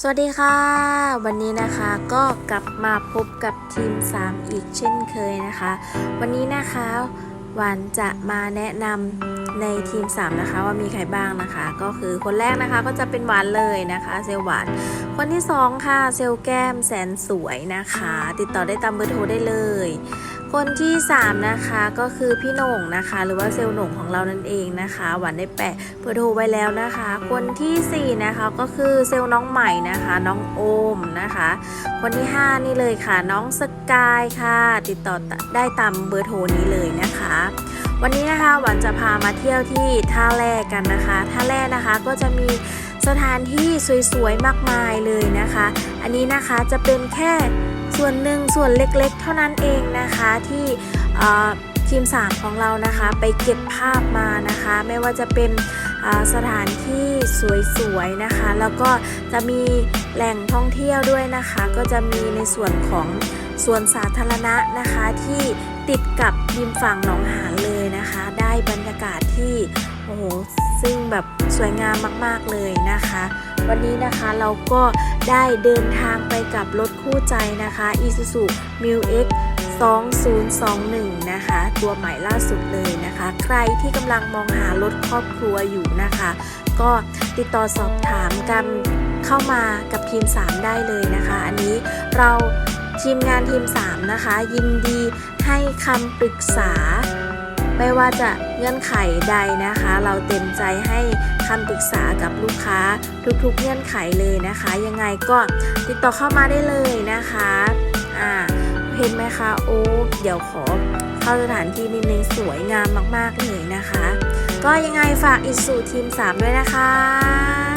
สวัสดีค่ะ วันนี้นะคะก็กลับมาพบกับทีม 3 อีกเช่นเคยนะคะ วันนี้นะคะหวานจะมาแนะนำในทีม 3 นะคะ ว่ามีใครบ้างนะคะ ก็คือคนแรกนะคะก็จะเป็นหวานเลยนะคะ เซลหวาน คนที่ 2 ค่ะ เซลแก้มแสนสวยนะคะ ติดต่อได้ตามเบอร์โทรได้เลย คนที่3นะคะก็คือพี่หน่งนะคะ หรือว่าเซลล์หน่งของเรานั่นเองนะคะ หวานได้แปะเบอร์โทรไว้แล้วนะคะ คนทีสี่4นะคะก็คือเซลล์น้องใหม่นะคะ น้องโอมนะคะ คนที่ 5 นี่เลยค่ะ น้องสกายค่ะ ติดต่อได้ตามเบอร์โทรนี้เลยนะคะ วันนี้นะคะหวานจะพามาเที่ยวที่ท่าแร่กันนะคะท่าแร่นะคะก็จะมีสถานที่สวยๆมากมายเลยนะคะ อันนี้นะคะจะเป็นแค่ ส่วนหนึ่งส่วนเล็กๆ เท่านั้นเองนะคะที่เอ่อทีม 3 ของเรานะคะไปเก็บภาพมานะคะ ไม่ว่าจะเป็นสถานที่สวยๆนะคะ แล้วก็จะมีแหล่งท่องเที่ยวด้วยนะคะ ก็จะมีในส่วนของสวนสาธารณะนะคะที่ติดกับริมฝั่งหนองหานเลยนะคะ ได้บรรยากาศที่โอ้โหซึ่งแบบสวยงามมากๆเลยนะคะ วันนี้นะคะเราก็ได้เดินทางไปกับรถคู่ใจนะคะ Isuzu m u x 2021 นะคะ ตัวใหม่ล่าสุดเลยนะคะ ใครที่กำลังมองหารถครอบครัวอยู่นะคะ ก็ติดต่อสอบถามกันเข้ามากับทีม 3 ได้เลยนะคะ อันนี้เราทีมงานทีม 3 นะคะ ยินดีให้คำปรึกษา ไม่ว่าจะเงื่อนไขใดนะคะ เราเต็มใจให้คำปรึกษากับลูกค้าทุกๆ เงื่อนไขเลยนะคะ ยังไงก็ติดต่อเข้ามาได้เลยนะคะอ่าเห็นไหมคะโอ้เดี๋ยวขอเข้าสถานที่นิดนึงสวยงามมากๆเลยนะคะ ก็ยังไงฝากอิสุทีม 3 ด้วยนะคะ